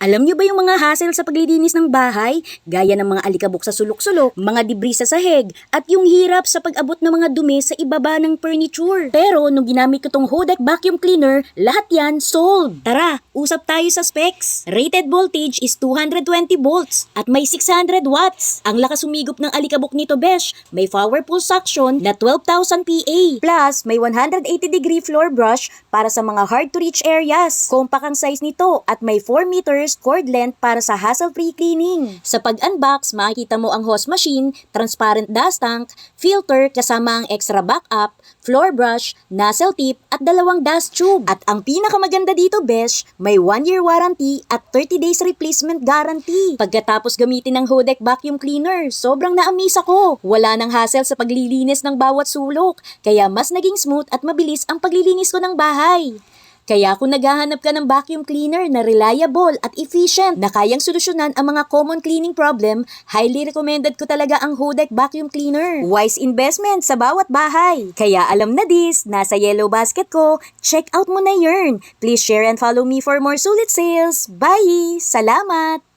Alam niyo ba yung mga hassle sa paglilinis ng bahay? Gaya ng mga alikabok sa sulok-sulok, mga debris sa sahig, at yung hirap sa pag-abot ng mga dumi sa ibaba ng furniture. Pero nung ginamit ko tong Hodek vacuum cleaner, lahat yan solved. Tara, usap tayo sa specs. Rated voltage is 220 volts at may 600 watts. Ang lakas humigop ng alikabok nito, besh. May powerful suction na 12,000 PA. Plus, may 180 degree floor brush para sa mga hard to reach areas. Compact ang size nito at may 4 meters cord length para sa hassle-free cleaning. Sa pag-unbox, makikita mo ang hose machine, transparent dust tank, filter kasama ang extra backup, floor brush, nozzle tip at dalawang dust tube. At ang pinakamaganda dito, besh, may 1 year warranty at 30 days replacement guarantee. Pagkatapos gamitin ng Hodek vacuum cleaner, sobrang na-amaze ako. Wala nang hassle sa paglilinis ng bawat sulok, kaya mas naging smooth at mabilis ang paglilinis ko ng bahay. Kaya kung naghahanap ka ng vacuum cleaner na reliable at efficient na kayang solusyonan ang mga common cleaning problem, highly recommended ko talaga ang Hodek vacuum cleaner. Wise investment sa bawat bahay. Kaya alam na this, nasa yellow basket ko, check out mo na yun. Please share and follow me for more sulit sales. Bye! Salamat!